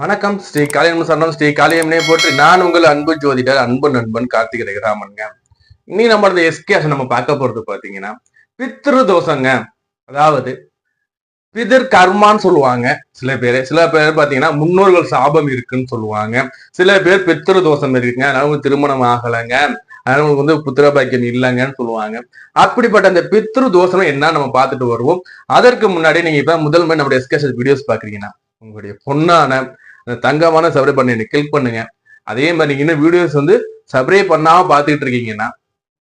வணக்கம். ஸ்ரீ காளியம் சரணம். ஸ்ரீ காளியம்னே போட்டு நான் உங்கள் அன்பு ஜோதிடர் அன்பு நண்பன் கார்த்திகை ரகுராமன்ங்க. இன்னைக்கு நம்மளோட எஸ்கேஷன் நம்ம பார்க்க போறது பாத்தீங்கன்னா பித்ரு தோஷங்க. அதாவது பிதிர் கர்மான்னு சொல்லுவாங்க. சில பேர் சில பேர் பாத்தீங்கன்னா முன்னோர்கள் சாபம் இருக்குன்னு சொல்லுவாங்க. சில பேர் பித்ரு தோஷம் இருக்குங்க. அதனால திருமணம் ஆகலைங்க. அதனால உங்களுக்கு வந்து புத்திர பாக்கியம் இல்லைங்கன்னு சொல்லுவாங்க. அப்படிப்பட்ட அந்த பித்ரு தோஷம் என்ன நம்ம பார்த்துட்டு வருவோம். அதற்கு முன்னாடி நீங்க இப்ப முதல் முறை நம்மளுடைய எஸ்கேஷன் வீடியோஸ் பாக்குறீங்கன்னா உங்களுடைய பொண்ணான தங்கமான சப்ரை பண்ணி கிளிக் பண்ணுங்க. அதே மாதிரி நீங்க இன்னும் வீடியோஸ் வந்து சப்ரே பண்ணாம பார்த்துட்டு இருக்கீங்கன்னா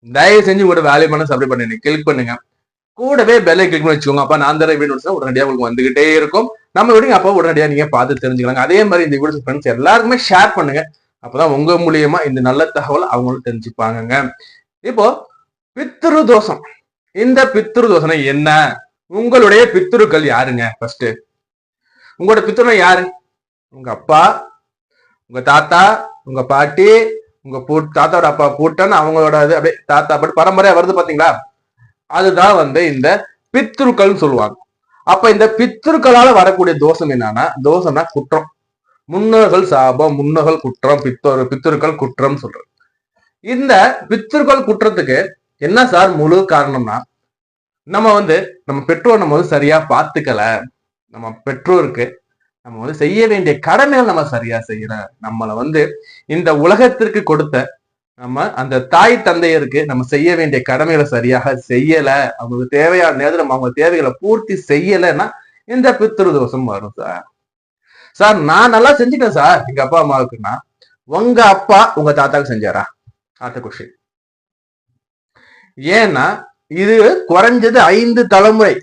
தயவு செஞ்சு உங்களோட வேல்யூமான சப்ரே பண்ணி கிளிக் பண்ணுங்க. கூடவே பெல்லை கிளிக் பண்ணி வச்சுக்கோங்க. அப்ப நான் தர வீடியோஸ் உடனடியாக உங்களுக்கு வந்துகிட்டே இருக்கும். நம்ம வீடியோ அப்போ உடனடியாக நீங்க பார்த்து தெரிஞ்சுக்கலாங்க. அதே மாதிரி இந்த வீடியோஸ் ஃப்ரெண்ட்ஸ் எல்லாருக்குமே ஷேர் பண்ணுங்க. அப்பதான் உங்க மூலியமா இந்த நல்ல தகவல் அவங்களும் தெரிஞ்சுப்பாங்கங்க. இப்போ பித்ரு தோஷம். இந்த பித்ரு தோஷம் என்ன? உங்களுடைய பித்ருக்கள் யாருங்க? ஃபர்ஸ்ட் உங்களோட பித்ருனா யாரு? உங்க அப்பா உங்க தாத்தா உங்க பாட்டி உங்க பூ தாத்தாவோட அப்பா பூட்டன் அவங்களோட இது அப்படியே தாத்தா பாட்டு பரம்பரையா வருது பாத்தீங்களா? அதுதான் வந்து இந்த பித்ருக்கள்னு சொல்லுவாங்க. அப்ப இந்த பித்ருக்களால வரக்கூடிய தோஷம் என்னன்னா தோஷம்னா குற்றம். முன்னோர்கள் சாபம் முன்னோர்கள் குற்றம் பித்தோர் பித்திருக்கள் குற்றம் சொல்றது. இந்த பித்திருக்கள் குற்றத்துக்கு என்ன சார் முழு காரணம்னா நம்ம வந்து நம்ம பெற்றோர் நம்ம வந்து சரியா பார்த்துக்கல நம்ம பெற்றோருக்கு நம்ம வந்து செய்ய வேண்டிய கடமைகள் நம்ம சரியா செய்யறோம் நம்மளை வந்து இந்த உலகத்திற்கு கொடுத்த நம்ம அந்த தாய் தந்தையருக்கு நம்ம செய்ய வேண்டிய கடமைகளை சரியாக செய்யல அவங்களுக்கு தேவையான நேரத்தில் நம்ம அவங்க தேவைகளை பூர்த்தி செய்யலைன்னா இந்த பித்திரு தோஷம் வரும் சார். சார் நான் நல்லா செஞ்சுட்டேன் சார். எங்க அப்பா அம்மாவுக்குன்னா உங்க அப்பா உங்க தாத்தாவுக்கு செஞ்சாரா? அடுத்த கொஸ்டின் ஏன்னா இது குறைஞ்சது ஐந்து தலைமுறை.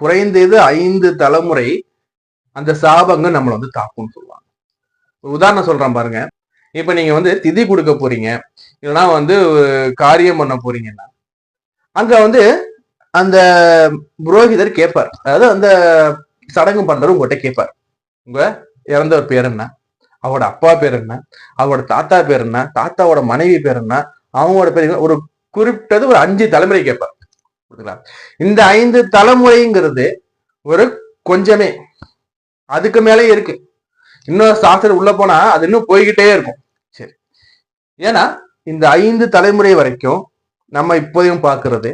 குறைந்தது ஐந்து தலைமுறை அந்த சாபங்கள் நம்மளை வந்து தாக்கும்னு சொல்லுவாங்க. ஒரு உதாரணம் சொல்றேன் பாருங்க. இப்ப நீங்க வந்து திதி கொடுக்க போறீங்க. இல்லைன்னா வந்து காரியம் பண்ண போறீங்கன்னா அங்க வந்து அந்த புரோகிதர் கேட்பார். அதாவது அந்த சடங்கு பண்றவர் உங்ககிட்ட கேட்பார். உங்க இறந்தவர் பேர் என்ன? அவரோட அப்பா பேர் என்ன? அவரோட தாத்தா பேர் என்ன? தாத்தாவோட மனைவி பேர் என்ன? அவங்களோட பேர் ஒரு குறிப்பிட்டது ஒரு அஞ்சு தலைமுறை கேட்பார். இந்த ஐந்து தலைமுறைங்கிறது ஒரு கொஞ்சமே. அதுக்கு மேலே இருக்கு. இன்னொரு சாஸ்திரம் உள்ள போனா அது இன்னும் போய்கிட்டே இருக்கும். சரி. ஏன்னா இந்த ஐந்து தலைமுறை வரைக்கும் நம்ம இப்போதையும் பார்க்கறது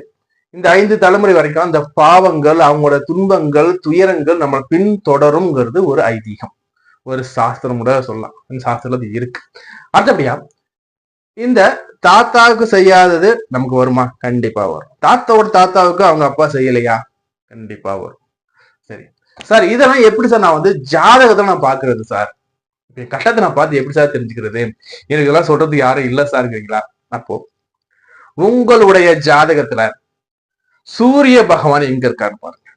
இந்த ஐந்து தலைமுறை வரைக்கும் அந்த பாவங்கள் அவங்களோட துன்பங்கள் துயரங்கள் நம்ம பின்தொடரும்ங்கிறது ஒரு ஐதீகம். ஒரு சாஸ்திரம் கூட சொல்லலாம். அந்த சாஸ்திரம் அது இருக்கு. அடுத்தபடியா இந்த தாத்தாவுக்கு செய்யாதது நமக்கு வருமா? கண்டிப்பா வரும். தாத்தாவோட தாத்தாவுக்கு அவங்க அப்பா செய்யலையா? கண்டிப்பா வரும். சரி. சார் இதெல்லாம் எப்படி சார் நான் வந்து ஜாதகத்தை நான் பாக்குறது சார்? கட்டத்தை நான் பார்த்து எப்படி சார் தெரிஞ்சுக்கிறது? எனக்கு இதெல்லாம் சொல்றது யாரும் இல்ல சார்ங்கிறீங்களா அப்போ உங்களுடைய ஜாதகத்துல சூரிய பகவான் எங்க இருக்காரு பாருங்க.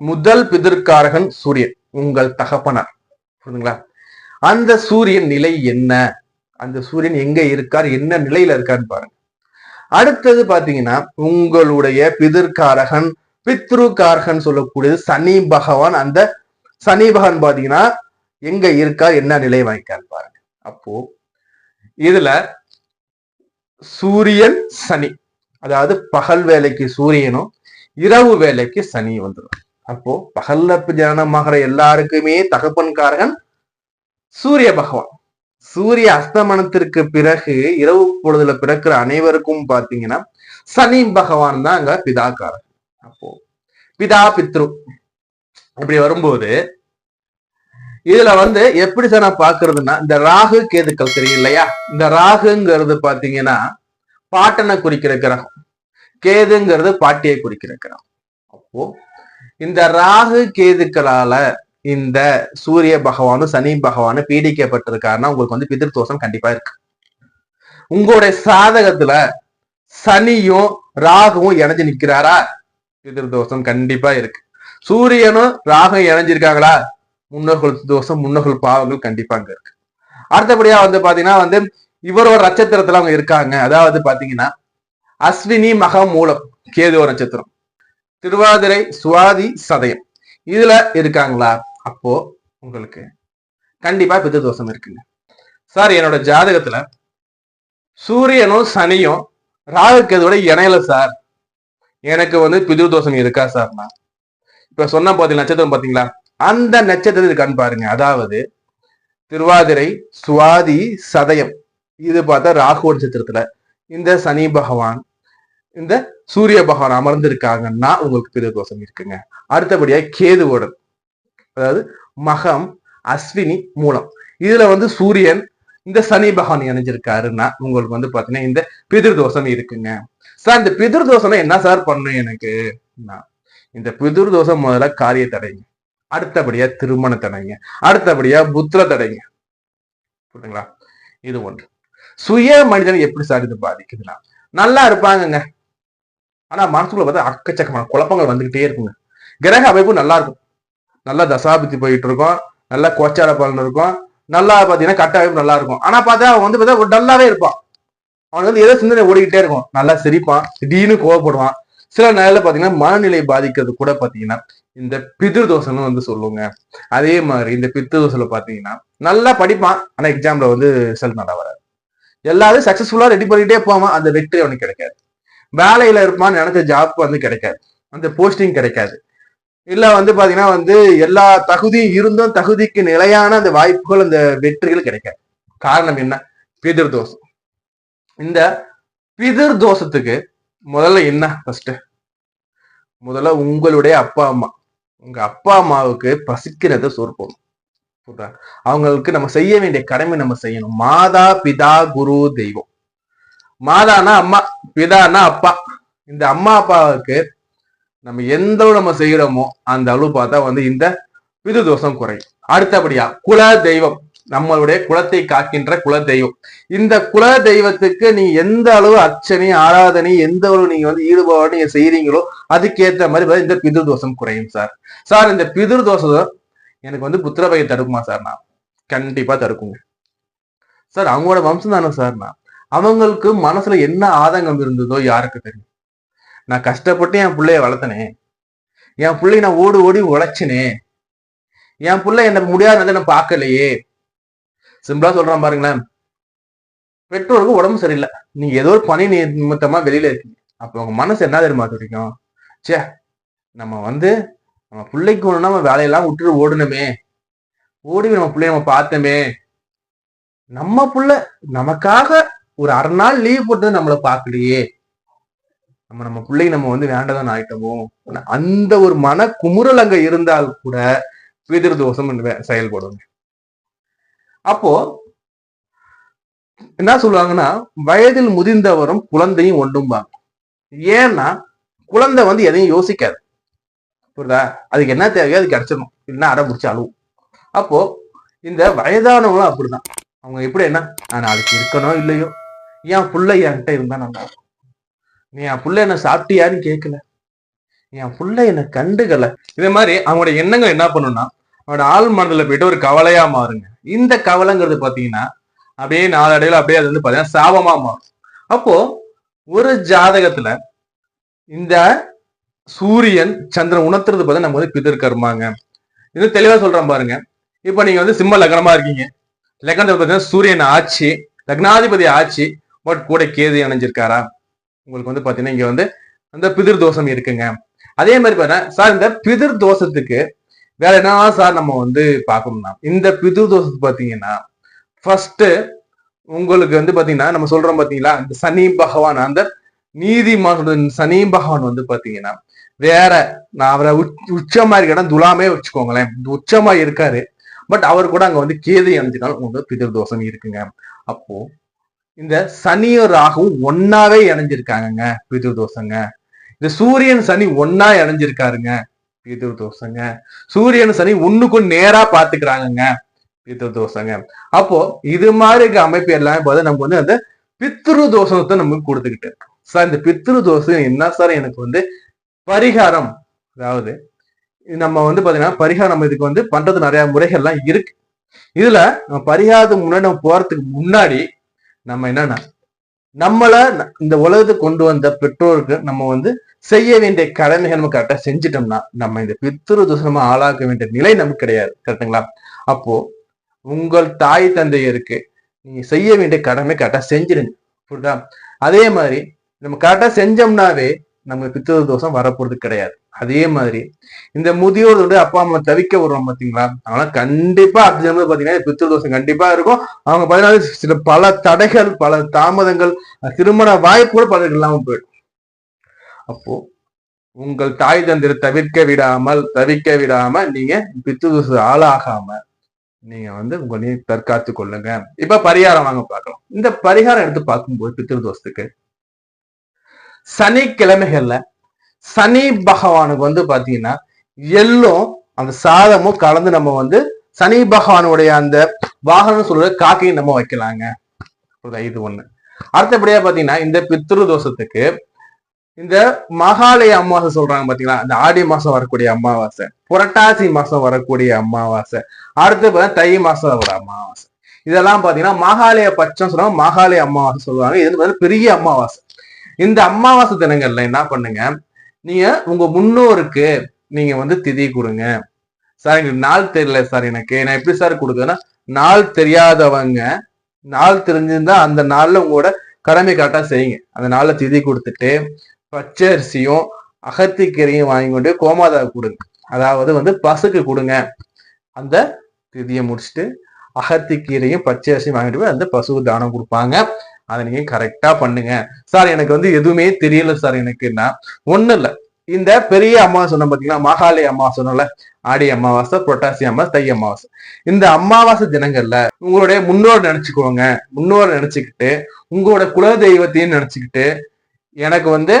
முதல் பிதிர்காரகன் சூரியன் உங்கள் தகப்பனார். புரியுதுங்களா? அந்த சூரியன் நிலை என்ன? அந்த சூரியன் எங்க இருக்கார்? என்ன நிலையில இருக்கான்னு பாருங்க. அடுத்தது பாத்தீங்கன்னா உங்களுடைய பிதிர்காரகன் பித்ரு பித்ருகாரகன் சொல்லக்கூடியது சனி பகவான். அந்த சனி பகவான் பாத்தீங்கன்னா எங்க இருக்கா என்ன நிலை வாங்கிக்கான்னு பாருங்க. அப்போ இதுல சூரியன் சனி. அதாவது பகல் வேலைக்கு சூரியனும் இரவு வேலைக்கு சனி வந்துடும் அப்போ பகல்ல ஜனனமாகிற எல்லாருக்குமே தகப்பன்காரகன் சூரிய பகவான். சூரிய அஸ்தமனத்திற்கு பிறகு இரவு பொழுதுல பிறக்கிற அனைவருக்கும் பாத்தீங்கன்னா சனி பகவான் தான் அங்க பிதாக்காரன் அப்போ பிதா பித்ரு இப்படி வரும்போது இதுல வந்து எப்படி சார் நான் பாக்குறதுன்னா இந்த ராகு கேதுக்கள் தெரியும் இல்லையா? இந்த ராகுங்கிறது பாத்தீங்கன்னா பாட்டனை குறிக்கிற கிரகம். கேதுங்கிறது பாட்டியை குறிக்கிற கிரகம். அப்போ இந்த ராகு கேதுக்களால இந்த சூரிய பகவானும் சனி பகவானும் பீடிக்கப்பட்டிருக்காருன்னா உங்களுக்கு வந்து பிதிர்தோஷம் கண்டிப்பா இருக்கு. உங்களுடைய சாதகத்துல சனியும் ராகுவும் இணைஞ்சு நிக்கிறாரா? பிதிர் தோஷம் கண்டிப்பா இருக்கு. சூரியனும் ராகம் இணைஞ்சிருக்காங்களா? முன்னோர்கள் தோஷம் முன்னோர்கள் பாவங்கள் கண்டிப்பா அங்க இருக்கு. அடுத்தபடியா வந்து பாத்தீங்கன்னா வந்து இவரோட நட்சத்திரத்துல அவங்க இருக்காங்க. அதாவது பாத்தீங்கன்னா அஸ்வினி மகம் மூலம் கேதுவ நட்சத்திரம். திருவாதிரை சுவாதி சதயம். இதுல இருக்காங்களா? அப்போ உங்களுக்கு கண்டிப்பா பித்த தோஷம் இருக்குங்க. சார் என்னோட ஜாதகத்துல சூரியனும் சனியும் ராகு கேதுவோட இணையல சார். எனக்கு வந்து பிதிரு தோஷம் இருக்கா சார்னா இப்ப சொன்ன பாத்தீங்க நட்சத்திரம் பாத்தீங்களா? அந்த நட்சத்திரம் இருக்கான்னு பாருங்க. அதாவது திருவாதிரை சுவாதி சதயம். இது பார்த்தா ராகு நட்சத்திரத்துல. இந்த சனி பகவான் இந்த சூரிய பகவான் அமர்ந்திருக்காங்கன்னா உங்களுக்கு பிததோஷம் இருக்குங்க. அடுத்தபடியா கேதுவோட அதாவது மகம் அஸ்வினி மூலம். இதுல வந்து சூரியன் இந்த சனி பகவான் இணைஞ்சிருக்காருன்னா உங்களுக்கு வந்து பாத்தீங்கன்னா இந்த பிதிர்தோஷம் இருக்குங்க. சார் இந்த பிதிர்தோஷம் என்ன சார் பண்ணும் எனக்கு? நான். இந்த தோசை முதல்ல காரிய தடைங்க அடுத்தபடியா திருமண தடைங்க அடுத்தபடியா புத்திர தடைங்க புரியுதுங்களா? இது ஒன்று. சுய மனிதன் எப்படி சார் இது பாதிக்குதுன்னா நல்லா இருப்பாங்கங்க. ஆனா மனசுக்குள்ள பார்த்தா அக்கச்சக்கமான குழப்பங்கள் வந்துகிட்டே இருக்குங்க. கிரக அமைப்பு நல்லா இருக்கும். நல்லா தசாபுத்தி போயிட்டு இருக்கோம். நல்லா கோச்சார பலன் இருக்கும். நல்லா பாத்தீங்கன்னா கட்ட அமைப்பு நல்லா இருக்கும். ஆனா பார்த்தா அவன் வந்து பார்த்தா ஒரு டல்லாவே இருப்பான். அவனுக்கு வந்து ஏதோ சிந்தனை ஓடிக்கிட்டே இருக்கும். நல்லா சிரிப்பான். திடீர்னு கோவப்படுவான். சில நேரில் பாத்தீங்கன்னா மனநிலை பாதிக்கிறது கூட பாத்தீங்கன்னா இந்த பிதிர் தோஷம்னு வந்து சொல்லுங்க அதே மாதிரி இந்த பித்து தோசையில பாத்தீங்கன்னா நல்லா படிப்பான். ஆனா எக்ஸாம்ல வந்து ரிசல்ட் நல்லா வராது. எல்லாரும் சக்சஸ்ஃபுல்லா ரெடி பண்ணிக்கிட்டே போவான். அந்த வெற்றி அவனுக்கு கிடைக்காது. வேலையில இருப்பான் நினைச்ச ஜாப் வந்து கிடைக்காது. அந்த போஸ்டிங் கிடைக்காது. இல்ல வந்து பாத்தீங்கன்னா வந்து எல்லா தகுதியும் இருந்தும் தகுதிக்கு நிலையான அந்த வாய்ப்புகள் அந்த வெற்றிகள் கிடைக்காது. காரணம் என்ன? பிதிர் தோஷம் இந்த பிதிர் தோஷத்துக்கு முதல்ல என்ன ஃபர்ஸ்ட் முதல்ல உங்களுடைய அப்பா அம்மா. உங்க அப்பா அம்மாவுக்கு பசிக்கிறத சோறு அவங்களுக்கு நம்ம செய்ய வேண்டிய கடமை நம்ம செய்யணும். மாதா பிதா குரு தெய்வம். மாதானா அம்மா பிதானா அப்பா. இந்த அம்மா அப்பாவுக்கு நம்ம எந்த அளவு நம்ம செய்யறோமோ அந்த அளவு பார்த்தா வந்து இந்த பிது தோஷம் குறையும். அடுத்தபடியா குல தெய்வம். நம்மளுடைய குலத்தை காக்கின்ற குல தெய்வம் இந்த குல தெய்வத்துக்கு நீ எந்த அளவு அர்ச்சனை ஆராதனை எந்த அளவு நீங்க வந்து ஈடுபாடு நீங்க செய்யறீங்களோ அதுக்கேற்ற மாதிரி இந்த பிதிரு தோஷம் குறையும் சார். சார் இந்த பிதிரு தோஷம் எனக்கு வந்து புத்திரபையை தடுக்குமா சார் நான்? கண்டிப்பா தடுக்குங்க. சார் அவங்களோட வம்சம் தானே சார் நான்? அவங்களுக்கு மனசுல என்ன ஆதங்கம் இருந்ததோ யாருக்கு தெரியும்? நான் கஷ்டப்பட்டு என் பிள்ளைய வளர்த்தனே. என் பிள்ளைய நான் ஓடி ஓடி உழைச்சினே. என் பிள்ளை என்ன முடியாததை நான் பார்க்கலையே. சிம்பிளா சொல்றான் பாருங்களேன். பெற்றோருக்கு உடம்பு சரியில்லை. நீங்க ஏதோ ஒரு பணி நிமித்தமா வெளியில இருக்கீங்க. அப்போ உங்க மனசு என்ன தெரியுமா தெரியும் ச்சே நம்ம வந்து நம்ம பிள்ளைக்கு ஒண்ணுனா நம்ம வேலையெல்லாம் விட்டுட்டு ஓடணுமே. ஓடி நம்ம பிள்ளைய நம்ம பார்த்தோமே. நம்ம புள்ள நமக்காக ஒரு அரை நாள் லீவ் போட்டது நம்மளை பார்க்கலையே. நம்ம நம்ம பிள்ளைங்க நம்ம வந்து வேண்டதான் ஆயிட்டோமோ? அந்த ஒரு மன குமுறல் அங்க இருந்தால் கூட பிதிர் தோஷம் செயல்படும். அப்போ என்ன சொல்லுவாங்கன்னா வயதில் முதிர்ந்தவரும் குழந்தையும் ஒன்றும்பாங்க. ஏன்னா குழந்தை வந்து எதையும் யோசிக்காது. புரியுதா? அதுக்கு என்ன தேவையோ அது கிடைச்சிடணும். இல்லைன்னா அடம் பிடிச்சி அழுவும். அப்போ இந்த வயதானவங்களும் அப்படிதான். அவங்க எப்படி என்ன? நான் நாளைக்கு இருக்கணும் இல்லையோ? என் புள்ள என்கிட்ட இருந்தா நல்லா இருக்கும். நீ என் புள்ள என்ன சாப்பிட்டியான்னு கேட்கல என் புள்ள என்ன கண்டுக்கல. இதே மாதிரி அவங்களுடைய எண்ணங்கள் என்ன பண்ணுன்னா அவரோட ஆள் மனதில் போயிட்டு ஒரு கவலையா மாறுங்க. இந்த கவலைங்கிறது பாத்தீங்கன்னா அப்படியே நாளடைவில் அப்படியே அது வந்து பாத்தீங்கன்னா சாபமா மாறும். அப்போ ஒரு ஜாதகத்துல இந்த சூரியன் சந்திரன் உணர்த்துறது பார்த்தா நம்ம வந்து பிதர் கர்மாங்க இது தெளிவா சொல்றேன் பாருங்க. இப்ப நீங்க வந்து சிம்ம லக்னமா இருக்கீங்க. லக்னத்துல பார்த்தீங்கன்னா சூரியன் ஆட்சி லக்னாதிபதி ஆட்சி பட் கூட கேது இணைஞ்சிருக்காரா? உங்களுக்கு வந்து பாத்தீங்கன்னா இங்க வந்து அந்த பிதிர் தோஷம் இருக்குங்க. அதே மாதிரி பாருங்க சார் இந்த பிதிர் தோஷத்துக்கு வேற என்ன சார் நம்ம வந்து பார்க்கணும்னா இந்த பிது தோஷத்து பாத்தீங்கன்னா ஃபர்ஸ்ட் உங்களுக்கு வந்து பாத்தீங்கன்னா நம்ம சொல்றோம் பாத்தீங்களா இந்த சனி பகவான் அந்த நீதிமான் சனி பகவான் வந்து பாத்தீங்கன்னா வேற நான் அவரை உச்- உச்சமா இருக்கேன்னா துலாமே வச்சுக்கோங்களேன். உச்சமா இருக்காரு. பட் அவர் கூட அங்க வந்து கேது இணைஞ்சினாலும் உங்களுக்கு பிதிர் தோஷம் இருக்குங்க. அப்போ இந்த சனியும் ராகவும் ஒன்னாவே இணைஞ்சிருக்காங்கங்க பிதிர் தோஷங்க இந்த சூரியன் சனி ஒன்னா இணைஞ்சிருக்காருங்க. பிதிர் தோஷங்க சூரியன் சனி ஒண்ணுக்கும் நேரா பாத்துக்கிறாங்கங்க. பிதிர் தோஷங்க அப்போ இது மாதிரி இருக்க அமைப்பு எல்லாமே பார்த்தா நமக்கு வந்து அந்த பித்ரு தோஷத்தை நமக்கு கொடுத்துக்கிட்டு சார் இந்த பித்ரு தோஷம் என்ன சார் எனக்கு வந்து பரிகாரம். அதாவது நம்ம வந்து பாத்தீங்கன்னா பரிகாரம் இதுக்கு வந்து பண்றது நிறைய முறைகள்லாம் இருக்கு. இதுல நம்ம பரிகாரத்துக்கு முன்னாடி நம்ம போறதுக்கு முன்னாடி நம்ம என்னன்னா நம்மள இந்த உலகத்துக்கு கொண்டு வந்த பெற்றோருக்கு நம்ம வந்து செய்ய வேண்டிய கடமைகள் நம்ம கரெக்டா செஞ்சிட்டோம்னா நம்ம இந்த பித்ரு தோஷம் ஆளாக்க வேண்டிய நிலை நமக்கு கிடையாது. கரெக்டுங்களா அப்போ உங்கள் தாய் தந்தையருக்கு நீங்க செய்ய வேண்டிய கடமை கரெக்டா செஞ்சிருங்க புரியுதா? அதே மாதிரி நம்ம கரெக்டா செஞ்சோம்னாவே நம்ம பித்ரு தோஷம் வரப்போறது கிடையாது. அதே மாதிரி இந்த முதியோரோட அப்பா அம்மா தவிக்க விடுறோம் பாத்தீங்களா? அதனால கண்டிப்பா அப்படி ஜென்மத்துல பாத்தீங்கன்னா பித்ரு தோஷம் கண்டிப்பா இருக்கும். அவங்க பாத்தீங்கன்னா சில பல தடைகள் பல தாமதங்கள் திருமண வாய்ப்பு கூட பலருக்கு இல்லாம போயிடும். அப்போ உங்கள் தாய் தந்திர தவிர்க்க விடாமல் தவிக்க விடாம நீங்க பித்து தோஷ ஆளாகாம நீங்க வந்து உங்க தற்காத்து கொள்ளுங்க. இப்ப பரிகாரம் வாங்க பார்க்கலாம். இந்த பரிகாரம் எடுத்து பார்க்கும்போது பித்திரு தோஷத்துக்கு சனிக்கிழமைகள்ல சனி பகவானுக்கு வந்து பாத்தீங்கன்னா எள்ளும் அந்த சாதமும் கலந்து நம்ம வந்து சனி பகவானுடைய அந்த வாகனம் சொல்ற காக்கையும் நம்ம வைக்கலாங்க. ஒரு இது ஒண்ணு. அடுத்தபடியா பாத்தீங்கன்னா இந்த பித்ரு தோஷத்துக்கு இந்த மகாலய அமாவாசை சொல்றாங்க பாத்தீங்களா? இந்த ஆடி மாசம் வரக்கூடிய அமாவாசை புரட்டாசி மாசம் வரக்கூடிய அமாவாசை அடுத்து பார்த்தா தை மாசம் வர அமாவாசை. இதெல்லாம் பாத்தீங்கன்னா மகாலய பட்சம் சொல்லுவாங்க மகாலய அமாவாசை சொல்லுவாங்க. இது வந்து பெரிய அமாவாசை. இந்த அமாவாசை தினங்கள்ல என்ன பண்ணுங்க? நீங்க உங்க முன்னோருக்கு நீங்க வந்து திதி கொடுங்க. சார் எங்களுக்கு நாள் தெரியல சார் எனக்கு. நான் எப்படி சார் கொடுக்குறேன்னா நாள் தெரியாதவங்க நாள் தெரிஞ்சிருந்தா அந்த நாள்ல உங்களோட கடமை கரெக்டா செய்யுங்க. அந்த நாள்ல திதி கொடுத்துட்டு பச்சை அரிசியும் அகத்திக்கீரையும் வாங்கி கொண்டு கோமாதா கொடுங்க. அதாவது வந்து பசுக்கு கொடுங்க. அந்த திதியை முடிச்சுட்டு அகத்திக்கீரையும் பச்சை அரிசியும் வாங்கிட்டு போய் அந்த பசுக்கு தானம் கொடுப்பாங்க. அதை நீங்க கரெக்டா பண்ணுங்க. சார் எனக்கு வந்து எதுவுமே தெரியல சார் எனக்குன்னா ஒண்ணு இல்ல. இந்த பெரிய அம்மா சொன்ன பாத்தீங்கன்னா மகாலி அம்மா சொன்னல ஆடி அமாவாசை புரட்டாசி அமாவாசை தை அமாவாசை. இந்த அமாவாசை தினங்கள்ல உங்களுடைய முன்னோர் நினைச்சுக்கோங்க. முன்னோர் நினைச்சுக்கிட்டு உங்களோட குல தெய்வத்தையும் நினைச்சுக்கிட்டு எனக்கு வந்து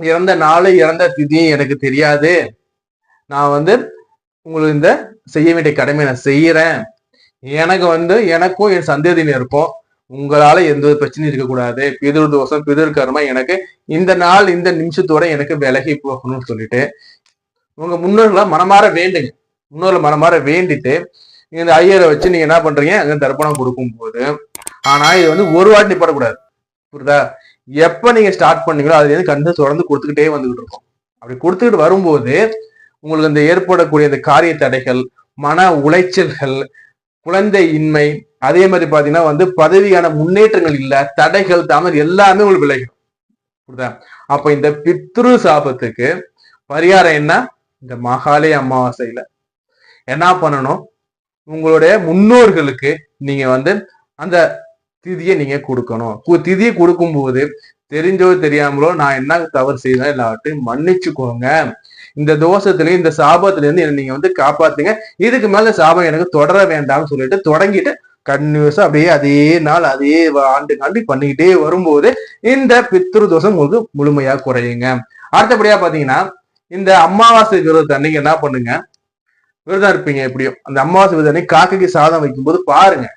இறந்த நாள் இறந்த திதியும் எனக்கு தெரியாது. நான் வந்து உங்களுக்கு இந்த செய்ய வேண்டிய கடமை நான் செய்யறேன். எனக்கு வந்து எனக்கும் என் சந்ததியினருக்கும் உங்களால எந்த ஒரு பிரச்சனையும் இருக்கக்கூடாது பிதிர் தோஷம் பிதிர் கர்மா எனக்கு இந்த நாள் இந்த நிமிஷத்தோட எனக்கு விலகி போகணும்னு சொல்லிட்டு உங்க முன்னோர்களை மனமாற வேண்டுங்க முன்னோர்களை மனமாற வேண்டிட்டு இந்த ஐயரை வச்சு நீங்க என்ன பண்றீங்க? அங்க தர்ப்பணம் கொடுக்கும் போது ஆனா இது வந்து ஒரு வாட்டி போடக்கூடாது புரியுதா? எப்ப நீங்க ஸ்டார்ட் பண்ணீங்களோ அதுல இருந்து கண்டு தொடர்ந்து கொடுத்துக்கிட்டே வந்துகிட்டு இருக்கும். அப்படி கொடுத்துக்கிட்டு வரும்போது உங்களுக்கு இந்த ஏற்படக்கூடிய இந்த காரிய தடைகள் மன உளைச்சல்கள் குழந்தை இன்மை அதே மாதிரி பாத்தீங்கன்னா வந்து பதவியான முன்னேற்றங்கள் இல்ல தடைகள் தாமதம் எல்லாமே உங்களுக்கு விளையும் புரியுதா? அப்ப இந்த பித்ரு சாபத்துக்கு பரிகாரம் என்ன? இந்த மகாலய அமாவாசையில. என்ன பண்ணணும்? உங்களுடைய முன்னோர்களுக்கு நீங்க வந்து அந்த திதியை நீங்க கொடுக்கணும். திதியை கொடுக்கும்போது தெரிஞ்சோ தெரியாமலோ நான் என்ன தவறு செய்தேன் எல்லாத்தையும் மன்னிச்சுக்கோங்க. இந்த தோஷத்துலயும் இந்த சாபத்துல இருந்து என்னை நீங்க வந்து காப்பாத்துங்க. இதுக்கு மேல சாபம் எனக்கு தொடர வேண்டாம்னு சொல்லிட்டு தொடங்கிட்டு கன்டினியூஸா அப்படியே அதே நாள் அதே ஆண்டு காண்டி பண்ணிக்கிட்டே வரும்போது இந்த பித்ரு தோஷம் உங்களுக்கு முழுமையா குறையுங்க. அடுத்தபடியா பாத்தீங்கன்னா இந்த அமாவாசை விரதத்தை அன்னைக்கு என்ன பண்ணுங்க? விரதம் இருப்பீங்க எப்படியும். அந்த அமாவாசை விரதம் அன்னைக்கு காக்கைக்கு சாதம் வைக்கும்போது பாருங்க.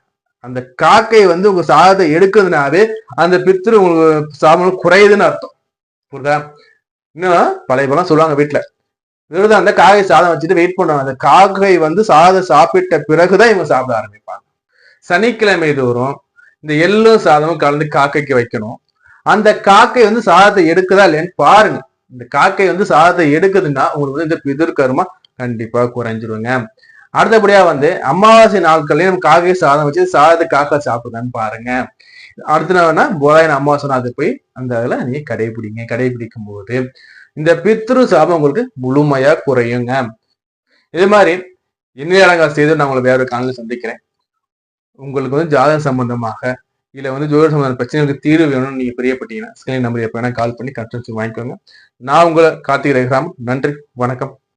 அந்த காக்கை வந்து உங்க சாதத்தை எடுக்குதுனாவே அந்த பித்திரு உங்களுக்கு சாபம் குறையுதுன்னு அர்த்தம். புரியுதா? இன்னும் பழைய பழம் சொல்லுவாங்க வீட்டுல இவருதான் அந்த காகை சாதம் வச்சுட்டு வெயிட் பண்ணுவாங்க அந்த காக்கை வந்து சாதம் சாப்பிட்ட பிறகுதான் இவங்க சாப்பிட ஆரம்பிப்பாங்க. சனிக்கிழமை தோறும் இந்த எள்ளும் சாதமும் கலந்து காக்கைக்கு வைக்கணும். அந்த காக்கை வந்து சாதத்தை எடுக்குதா இல்லையான்னு பாருங்க. இந்த காக்கை வந்து சாதத்தை எடுக்குதுன்னா உங்களுக்கு வந்து இந்த பிதிர் கருமா கண்டிப்பா குறைஞ்சிருங்க. அடுத்தபடியா வந்து அமாவாசை நாட்கள்லயும் நம்ம சாதம் வச்சு சாதத்தை காக்கா சாப்பிடுதான்னு பாருங்க. அடுத்த நாள்னா போராயன அமாவாசை நாள் போய் அந்த அதில் நீங்க கடைபிடிங்க. கடைபிடிக்கும் போது இந்த பித்ரு சாபம் உங்களுக்கு முழுமையா குறையுங்க. இது மாதிரி இன்றைய செய்து நான் உங்களை வேற ஒரு காலையில் சந்திக்கிறேன். உங்களுக்கு வந்து ஜாதகம் சம்பந்தமாக இல்லை வந்து ஜோதிட சம்பந்த பிரச்சனைகளுக்கு தீர்வு வேணும்னு நீங்க பிரியப்பட்டீங்கன்னா ஸ்கிரீன் நம்பர் எப்போ வேணா கால் பண்ணி கன்சல்ட் வாங்கிக்கோங்க. நான் உங்களை கார்த்திகை ரகுராம் நன்றி. வணக்கம்.